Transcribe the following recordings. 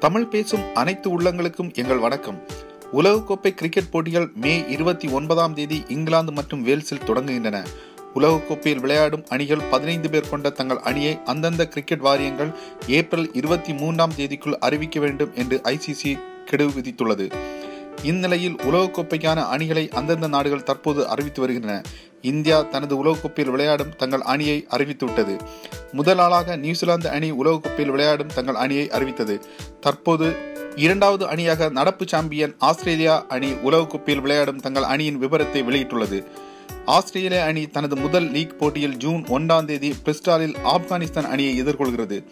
தமிழ் பேசும் அனைத்து உள்ளங்களுக்கும் எங்கள் வணக்கம். உலகக்கோப்பை கிரிக்கெட் போட்டிகள் மே இருபத்தி ஒன்பதாம் தேதி இங்கிலாந்து மற்றும் வேல்ஸில் தொடங்குகின்றன. உலகக்கோப்பையில் விளையாடும் அணிகள் பதினைந்து பேர் கொண்ட தங்கள் அணியை அந்தந்த கிரிக்கெட் வாரியங்கள் ஏப்ரல் இருபத்தி மூன்றாம் தேதிக்குள் அறிவிக்க வேண்டும் என்று ஐசிசி கெடு விதித்துள்ளது. இந்நிலையில் உலகக்கோப்பைக்கான அணிகளை அந்தந்த நாடுகள் தற்போது அறிவித்து வருகின்றன. இந்தியா தனது உலகக்கோப்பையில் விளையாடும் தங்கள் அணியை அறிவித்துவிட்டது முதல் ஆளாக நியூசிலாந்து அணி உலகக்கோப்பையில் விளையாடும் தங்கள் அணியை அறிவித்தது. தற்போது இரண்டாவது அணியாக நடப்பு சாம்பியன் ஆஸ்திரேலியா அணி உலகக்கோப்பையில் விளையாடும் தங்கள் அணியின் விவரத்தை வெளியிட்டுள்ளது. ஆஸ்திரேலிய அணி தனது முதல் லீக் போட்டியில் ஜூன் ஒன்றாம் தேதி பிரிஸ்டாலில் ஆப்கானிஸ்தான் அணியை எதிர்கொள்கிறது.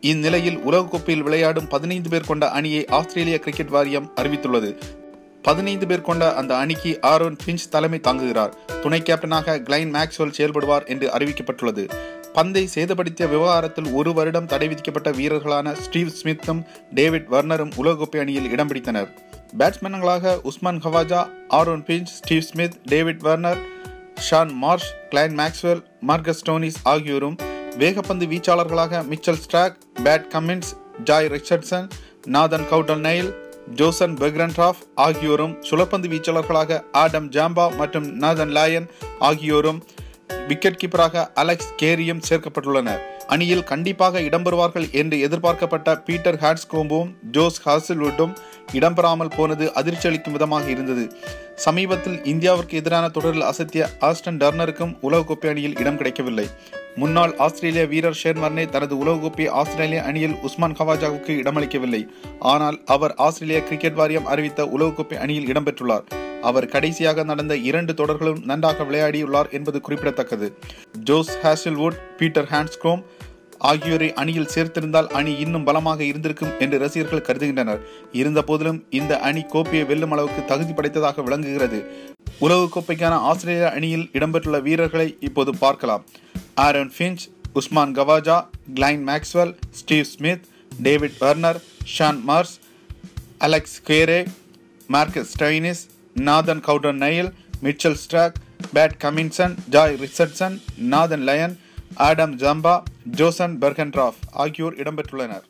இந்நிலையில் உலகக்கோப்பையில் விளையாடும் பதினைந்து பேர் கொண்ட அணியை ஆஸ்திரேலிய கிரிக்கெட் வாரியம் அறிவித்துள்ளது. பதினைந்து பேர் கொண்ட அந்த அணிக்கு ஆரோன் பிஞ்ச் தலைமை தாங்குகிறார். துணை கேப்டனாக கிளைன் மேக்ஸ்வெல் செயல்படுவார் என்று அறிவிக்கப்பட்டுள்ளது. பந்தை சேதப்படுத்திய விவகாரத்தில் ஒரு வருடம் தடை விதிக்கப்பட்ட வீரர்களான ஸ்டீவ் ஸ்மித்தும் டேவிட் வர்னரும் உலகக்கோப்பை அணியில் இடம் பிடித்தனர். பேட்ஸ்மேன்களாக Usman Khawaja Aaron Finch Steve Smith David Warner Shaun Marsh Glenn Maxwell Marcus Stoinis ஆகியோரும் வேகப்பந்து வீச்சாளர்களாக Mitchell Starc Pat Cummins Jhye Richardson Nathan Coulter Nile Jason Behrendorff ஆகியோரும் சுழற்பந்து வீச்சாளர்களாக ஆடம் ஜாம்பா மற்றும் நாதன் லாயன் ஆகியோரும் விக்கெட் கீப்பராக அலெக்ஸ் கேரியும் சேர்க்கப்பட்டுள்ளனர். அணியில் கண்டிப்பாக இடம்பெறுவார்கள் என்று எதிர்பார்க்கப்பட்ட பீட்டர் ஹாட்ஸ்கோம்பும் ஜோஸ் ஹாசில்வுட்டும் இடம்பெறாமல் போனது அதிர்ச்சியளிக்கும் விதமாக இருந்தது. சமீபத்தில் இந்தியாவிற்கு எதிரான தொடரில் அசத்திய ஆஸ்டன் டர்னருக்கும் உலகக்கோப்பை அணியில் இடம் கிடைக்கவில்லை. முன்னாள் ஆஸ்திரேலிய வீரர் ஷேன் வர்னே தனது உலகக்கோப்பை ஆஸ்திரேலிய அணியில் உஸ்மான் கவாஜாவுக்கு இடமளிக்கவில்லை. ஆனால் அவர் ஆஸ்திரேலிய கிரிக்கெட் வாரியம் அறிவித்த உலகக்கோப்பை அணியில் இடம்பெற்றுள்ளார். அவர் கடைசியாக நடந்த இரண்டு தொடர்களும் நன்றாக விளையாடியுள்ளார் என்பது குறிப்பிடத்தக்கது. ஜோஸ் ஹாசில்வுட் பீட்டர் ஹான்ஸ்க்ரோம் ஆகியோரை அணியில் சேர்த்திருந்தால் அணி இன்னும் பலமாக இருந்திருக்கும் என்று ரசிகர்கள் கருதுகின்றனர். இருந்த போதிலும் இந்த அணி கோப்பையை வெல்லும் அளவுக்கு தகுதி படைத்ததாக விளங்குகிறது. உலகக்கோப்பைக்கான ஆஸ்திரேலிய அணியில் இடம்பெற்றுள்ள வீரர்களை இப்போது பார்க்கலாம். Aaron Finch Usman Khawaja Glenn Maxwell Steve Smith David Warner Shaun Marsh Alex Carey Marcus Stoinis Nathan Coulter Nile Mitchell Starc Pat Cummins Jhye Richardson Nathan Lyon Adam Zampa Jason Behrendorff ஆகியோர் இடம்பெற்றுள்ளனர்.